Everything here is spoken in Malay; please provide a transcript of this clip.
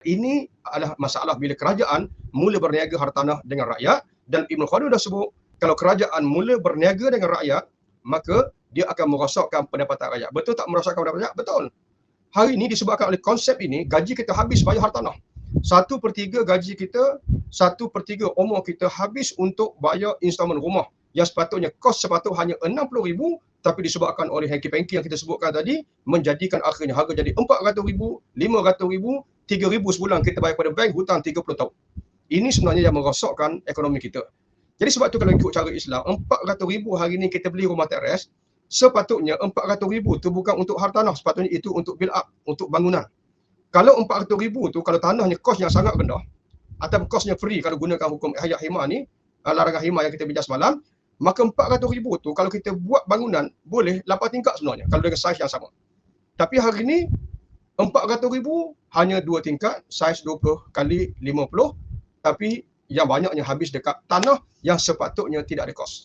Ini adalah masalah bila kerajaan mula berniaga hartanah dengan rakyat dan Ibn Khaldun dah sebut kalau kerajaan mula berniaga dengan rakyat maka dia akan merosakkan pendapatan rakyat. Betul tak merosakkan pendapatan rakyat? Betul. Hari ini disebabkan oleh konsep ini, gaji kita habis bayar hartanah. Satu per tiga gaji kita, satu per tiga umur kita habis untuk bayar installment rumah yang sepatutnya kos sepatutnya hanya RM60,000 tapi disebabkan oleh hanky-panky yang kita sebutkan tadi menjadikan akhirnya harga jadi RM400,000, RM500,000, RM3,000 sebulan kita bayar pada bank hutang 30 tahun. Ini sebenarnya yang merosakkan ekonomi kita. Jadi sebab tu kalau ikut cara Islam, RM400,000 hari ini kita beli rumah teres, sepatutnya RM400,000 tu bukan untuk hartanah, sepatutnya itu untuk build up, untuk bangunan. Kalau RM400,000 tu kalau tanahnya kosnya sangat rendah atau kosnya free kalau gunakan hukum hayat hima ni, larangan hima yang kita bincang semalam, maka 400 ribu tu kalau kita buat bangunan boleh 8 tingkat sebenarnya kalau dengan saiz yang sama. Tapi hari ini 400 ribu hanya 2 tingkat saiz 20 kali 50 tapi yang banyaknya habis dekat tanah yang sepatutnya tidak ada kos.